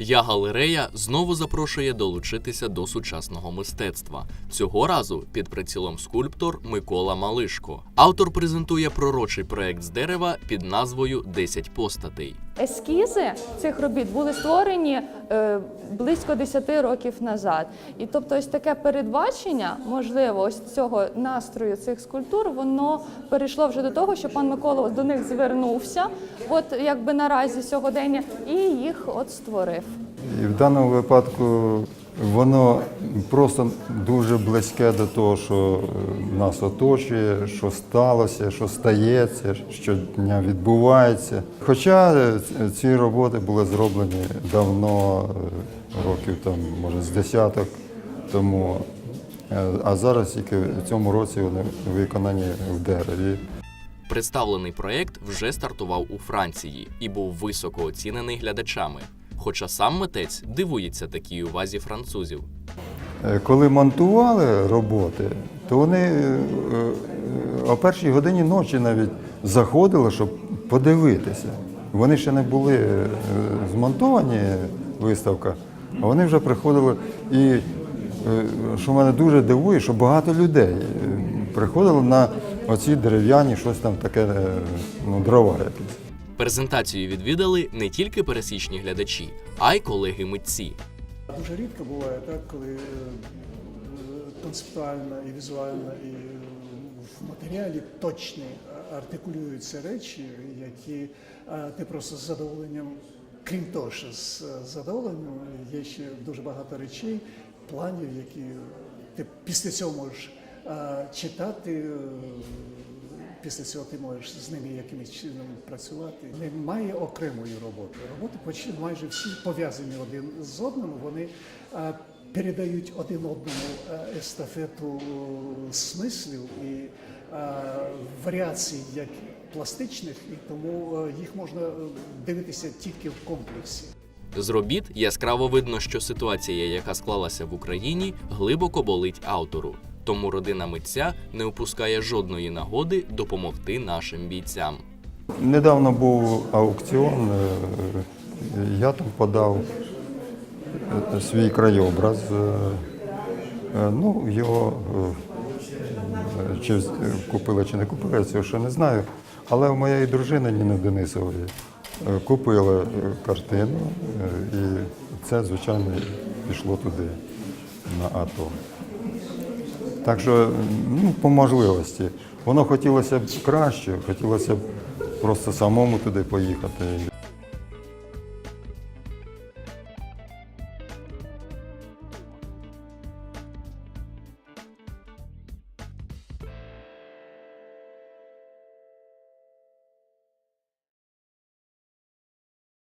Я галерея знову запрошує долучитися до сучасного мистецтва. Цього разу під прицілом скульптор Микола Малишко. Автор презентує пророчий проект з дерева під назвою «10 постатей. Ескізи цих робіт були створені близько 10 років назад. І тобто, ось таке передбачення, можливо, ось цього настрою цих скульптур, воно перейшло вже до того, що пан Микола до них звернувся, от якби наразі сьогодення, і їх от створив. І в даному випадку воно просто дуже близьке до того, що е, нас оточує, що сталося, що стається, щодня відбувається. Хоча е, ці роботи були зроблені давно, е, років там, може, з десяток тому. А зараз тільки в цьому році вони виконані в дереві. Представлений проект вже стартував у Франції і був високо оцінений глядачами. Хоча сам митець дивується такій увазі французів. Е, Коли монтували роботи, то вони е, е, о першій годині ночі навіть заходили, щоб подивитися. Вони ще не були змонтовані виставка, а вони вже приходили. І що мене дуже дивує, що багато людей приходили на оці дерев'яні, щось там таке, ну, дрова якісь. Презентацію відвідали не тільки пересічні глядачі, а й колеги митці. Дуже рідко буває так, коли е, концептуально і візуально, і е, в матеріалі точні артикулюються речі, які е, ти просто з задоволенням, крім того, що з задоволенням, є ще дуже багато речей, планів, які ти після цього можеш читати. Після цього ти можеш з ними якимось чином працювати. Немає окремої роботи. Роботи майже всі пов'язані один з одним. Вони е, передають один одному е, естафету е, смислів і варіацій як пластичних, і тому їх можна дивитися тільки в комплексі. З робіт яскраво видно, що ситуація, яка склалася в Україні, глибоко болить автору. Тому родина митця не упускає жодної нагоди допомогти нашим бійцям. Недавно був аукціон, е, я там подав е, свій краєобраз. е, Ну, його чи купили, чи не купили, я цього ще не знаю. Але у моєї дружини Ніни Денисової купили картину, і це, звичайно, пішло туди, на АТО. Так що, ну, по можливості. Воно хотілося б краще, хотілося б просто самому туди поїхати.